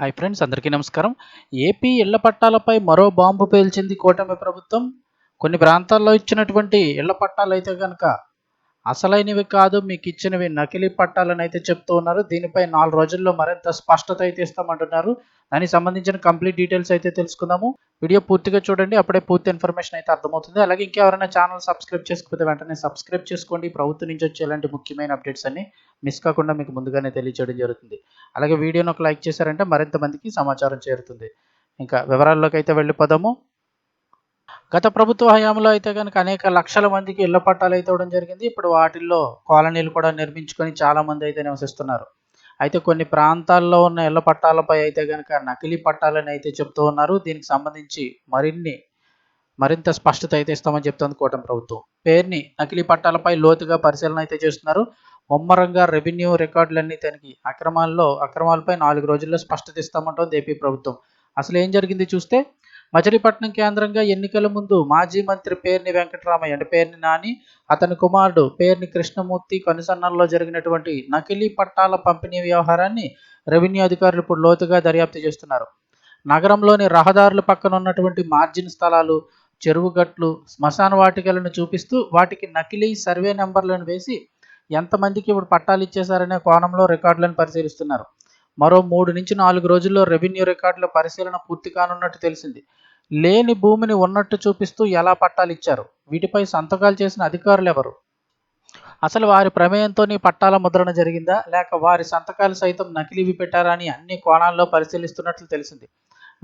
Hi friends అందరికీ నమస్కారం. AP ఇళ్ళ పట్టాలపై మరో బాంబు పేల్చింది కూటమి ప్రభుత్వం. కొన్ని ప్రాంతాల్లో ఇచ్చినటువంటి ఇళ్ళ పట్టాలు అయితే కనుక అసలైనవి కాదు మీకు ఇచ్చినవి నకిలీ పట్టాలని అయితే చెప్తూ ఉన్నారు. దీనిపై నాలుగు రోజుల్లో మరింత స్పష్టత అయితే ఇస్తామంటున్నారు. దానికి సంబంధించిన కంప్లీట్ డీటెయిల్స్ అయితే తెలుసుకుందాము. వీడియో పూర్తిగా చూడండి అప్పుడే పూర్తి ఇన్ఫర్మేషన్ అయితే అర్థమవుతుంది. అలాగే ఇంకెవరైనా ఛానల్ సబ్స్క్రైబ్ చేసుకోకపోతే వెంటనే సబ్స్క్రైబ్ చేసుకోండి. ప్రభుత్వం నుంచి వచ్చే ఇలాంటి ముఖ్యమైన అప్డేట్స్ అన్ని మిస్ కాకుండా మీకు ముందుగానే తెలియజేయడం జరుగుతుంది. అలాగే వీడియోను ఒక లైక్ చేశారంటే మరింత మందికి సమాచారం చేరుతుంది. ఇంకా వివరాల్లోకి అయితే వెళ్ళిపోదాము. గత ప్రభుత్వ హయాంలో అయితే కనుక అనేక లక్షల మందికి ఇళ్ళ పట్టాలు అయితే ఇవ్వడం జరిగింది. ఇప్పుడు వాటిల్లో కాలనీలు కూడా నిర్మించుకొని చాలామంది అయితే నివసిస్తున్నారు. అయితే కొన్ని ప్రాంతాల్లో ఉన్న ఇళ్ళ పట్టాలపై అయితే కనుక నకిలీ పట్టాలని అయితే చెప్తూ ఉన్నారు. దీనికి సంబంధించి మరిన్ని మరింత స్పష్టత అయితే ఇస్తామని చెప్తుంది కూటమి ప్రభుత్వం. పేరుని నకిలీ పట్టాలపై లోతుగా పరిశీలన అయితే చేస్తున్నారు. ముమ్మరంగా రెవెన్యూ రికార్డులన్నీ తనిఖీ. అక్రమాల్లో అక్రమాలపై నాలుగు రోజుల్లో స్పష్టత ఇస్తామంటోంది ఏపీ ప్రభుత్వం. అసలు ఏం జరిగింది చూస్తే? మచిలీపట్నం కేంద్రంగా ఎన్నికల ముందు మాజీ మంత్రి పేర్ని వెంకటరామయ్య అంటే పేర్ని నాని అతని కుమారుడు పేర్ని కృష్ణమూర్తి కనుసన్నల్లో జరిగినటువంటి నకిలీ పట్టాల పంపిణీ వ్యవహారాన్ని రెవెన్యూ అధికారులు ఇప్పుడు లోతుగా దర్యాప్తు చేస్తున్నారు. నగరంలోని రహదారుల పక్కన ఉన్నటువంటి మార్జిన్ స్థలాలు చెరువు గట్లు శ్మశాన వాటికలను చూపిస్తూ వాటికి నకిలీ సర్వే నెంబర్లను వేసి ఎంతమందికి ఇప్పుడు పట్టాలు ఇచ్చేశారనే కోణంలో రికార్డులను పరిశీలిస్తున్నారు. మరో మూడు నుంచి నాలుగు రోజుల్లో రెవెన్యూ రికార్డుల పరిశీలన పూర్తి కానున్నట్టు తెలిసింది. లేని భూమిని ఉన్నట్టు చూపిస్తూ ఎలా పట్టాలు ఇచ్చారు? వీటిపై సంతకాలు చేసిన అధికారులు ఎవరు? అసలు వారి ప్రమేయంతో పట్టాల ముద్రణ జరిగిందా? లేక వారి సంతకాలు సైతం నకిలీవి పెట్టారా అని అన్ని కోణాల్లో పరిశీలిస్తున్నట్లు తెలిసింది.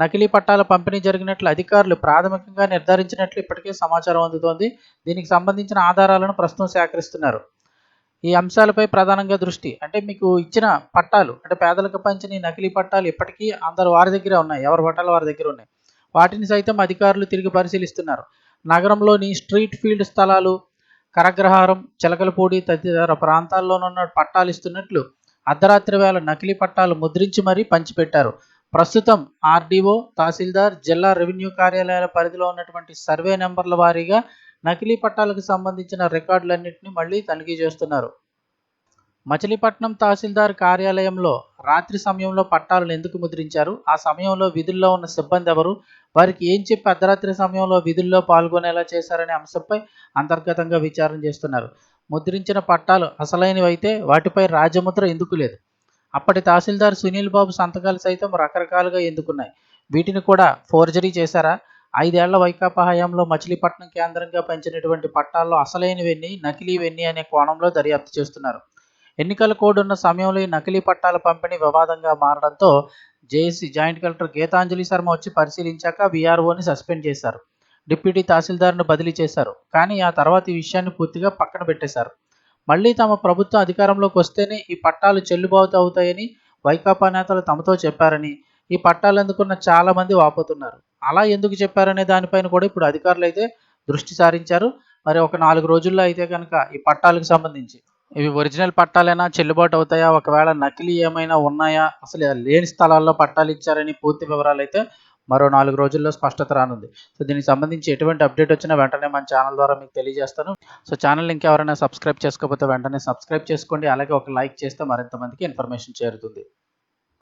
నకిలీ పట్టాల పంపిణీ జరిగినట్లు అధికారులు ప్రాథమికంగా నిర్ధారించినట్లు ఇప్పటికే సమాచారం అందుతోంది. దీనికి సంబంధించిన ఆధారాలను ప్రస్తుతం సేకరిస్తున్నారు. ఈ అంశాలపై ప్రధానంగా దృష్టి. అంటే మీకు ఇచ్చిన పట్టాలు అంటే పేదలకు పంచిన నకిలీ పట్టాలు ఇప్పటికీ అందరు వారి దగ్గర ఉన్నాయి. ఎవరి పట్టాలు వారి దగ్గర ఉన్నాయి. వాటిని సైతం అధికారులు తిరిగి పరిశీలిస్తున్నారు. నగరంలోని స్ట్రీట్ ఫీల్డ్ స్థలాలు కరగ్రహారం చిలకలపూడి తదితర ప్రాంతాల్లోనున్న పట్టాలు ఇస్తున్నట్లు అర్ధరాత్రి వేళ నకిలీ పట్టాలు ముద్రించి మరీ పంచిపెట్టారు. ప్రస్తుతం ఆర్డీఓ తహసీల్దార్ జిల్లా రెవెన్యూ కార్యాలయాల పరిధిలో ఉన్నటువంటి సర్వే నెంబర్ల వారీగా నకిలీ పట్టాలకు సంబంధించిన రికార్డులన్నింటినీ మళ్ళీ తనిఖీ చేస్తున్నారు. మచిలీపట్నం తహసీల్దార్ కార్యాలయంలో రాత్రి సమయంలో పట్టాలను ఎందుకు ముద్రించారు? ఆ సమయంలో విధుల్లో ఉన్న సిబ్బంది ఎవరు? వారికి ఏం చెప్పి అర్ధరాత్రి సమయంలో విధుల్లో పాల్గొనేలా చేశారనే అంశంపై అంతర్గతంగా విచారణ చేస్తున్నారు. ముద్రించిన పట్టాలు అసలైనవి అయితే వాటిపై రాజముద్ర ఎందుకు లేదు? అప్పటి తహసీల్దార్ సునీల్ బాబు సంతకాలు సైతం రకరకాలుగా ఎందుకున్నాయి? వీటిని కూడా ఫోర్జరీ చేశారా? ఐదేళ్ళ వైకాపా హయాంలో మచిలీపట్నం కేంద్రంగా పెంచినటువంటి పట్టాల్లో అసలైనవెన్ని నకిలీవెన్ని అనే కోణంలో దర్యాప్తు చేస్తున్నారు. ఎన్నికల కోడ్ ఉన్న సమయంలో ఈ నకిలీ పట్టాల పంపిణీ వివాదంగా మారడంతో JAC joint collector Geetanjali Sharma వచ్చి పరిశీలించాక వీఆర్ఓని సస్పెండ్ చేశారు. డిప్యూటీ తహసీల్దార్ను బదిలీ చేశారు. కానీ ఆ తర్వాత ఈ విషయాన్ని పూర్తిగా పక్కన పెట్టేశారు. మళ్ళీ తమ ప్రభుత్వం అధికారంలోకి వస్తేనే ఈ పట్టాలు చెల్లుబాటు అవుతాయని వైకాపా నేతలు తమతో చెప్పారని ఈ పట్టాలు అందుకున్న చాలా మంది వాపోతున్నారు. అలా ఎందుకు చెప్పారనే దానిపైన కూడా ఇప్పుడు అధికారులు అయితే దృష్టి సారించారు. మరి ఒక నాలుగు రోజుల్లో అయితే కనుక ఈ పట్టాలకు సంబంధించి ఇవి ఒరిజినల్ పట్టాలైనా చెల్లుబాటు అవుతాయా? ఒకవేళ నకిలీ ఏమైనా ఉన్నాయా? అసలు లేని స్థలాల్లో పట్టాలు ఇచ్చారని పూర్తి వివరాలు అయితే మరో నాలుగు రోజుల్లో స్పష్టత రానుంది. సో దీనికి సంబంధించి ఎటువంటి అప్డేట్ వచ్చినా వెంటనే మన ఛానల్ ద్వారా మీకు తెలియజేస్తాను. సో ఛానల్ ఇంకెవరైనా సబ్స్క్రైబ్ చేసుకోకపోతే వెంటనే సబ్స్క్రైబ్ చేసుకోండి. అలాగే ఒక లైక్ చేస్తే మరింత మందికి ఇన్ఫర్మేషన్ చేరుతుంది.